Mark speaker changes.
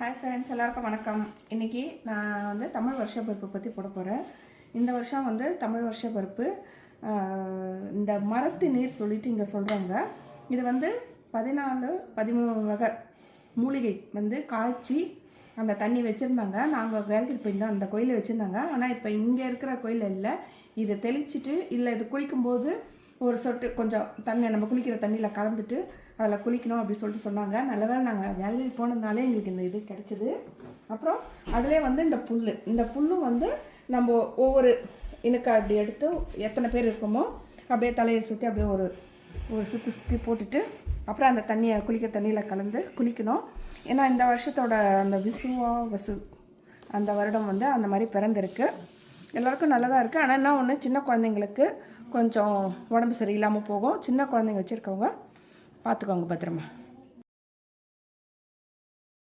Speaker 1: Hi friends எல்லாருக்கும் வணக்கம். இன்றைக்கி நான் வந்து தமிழ் வருஷ பருப்பு பற்றி போட போகிறேன் இந்த வருஷம் வந்து தமிழ் வருஷ பருப்பு இந்த மரத்து நீர் சொல்லிட்டு இங்கே சொல்கிறாங்க இது வந்து பதினாலு பதிமூணு வகை மூலிகை வந்து காய்ச்சி அந்த தண்ணி வச்சுருந்தாங்க. நாங்கள் வேலைக்கு போயிருந்தோம் அந்த கோயிலில் வச்சுருந்தாங்க. ஆனால் இப்போ இங்கே இருக்கிற கோயிலில் இல்லை. இதை தெளிச்சிட்டு இல்லை இது குளிக்கும்போது ஒரு சொட்டு கொஞ்சம் தண்ணி நம்ம குளிக்கிற தண்ணியில் கலந்துட்டு அதில் குளிக்கணும் அப்படின்னு சொல்லிட்டு சொன்னாங்க. நல்லவேளை நாங்கள் வேலைக்கு போனதுனாலே எங்களுக்கு இந்த இது கிடச்சிது. அப்புறம் அதிலே வந்து இந்த புல் இந்த புல்லும் வந்து நம்ம ஒவ்வொரு இனுக்கா அப்படி எடுத்து எத்தனை பேர் இருக்கோமோ அப்படியே தலையை சுற்றி அப்படியே ஒரு ஒரு சுற்றி சுற்றி போட்டுட்டு அப்புறம் அந்த தண்ணியை குளிக்கிற தண்ணியில் கலந்து குளிக்கணும். ஏன்னா இந்த வருஷத்தோட அந்த விசுவா வசு அந்த வருடம் வந்து அந்த மாதிரி பிறந்திருக்கு. எல்லாருக்கும் நல்லதாக இருக்குது ஆனால் என்ன ஒன்று சின்ன குழந்தைங்களுக்கு கொஞ்சம் உடம்பு சரியில்லாமல் போகும். சின்ன குழந்தைங்க வச்சுருக்கவங்க பார்த்துக்கோங்க பத்திரமா.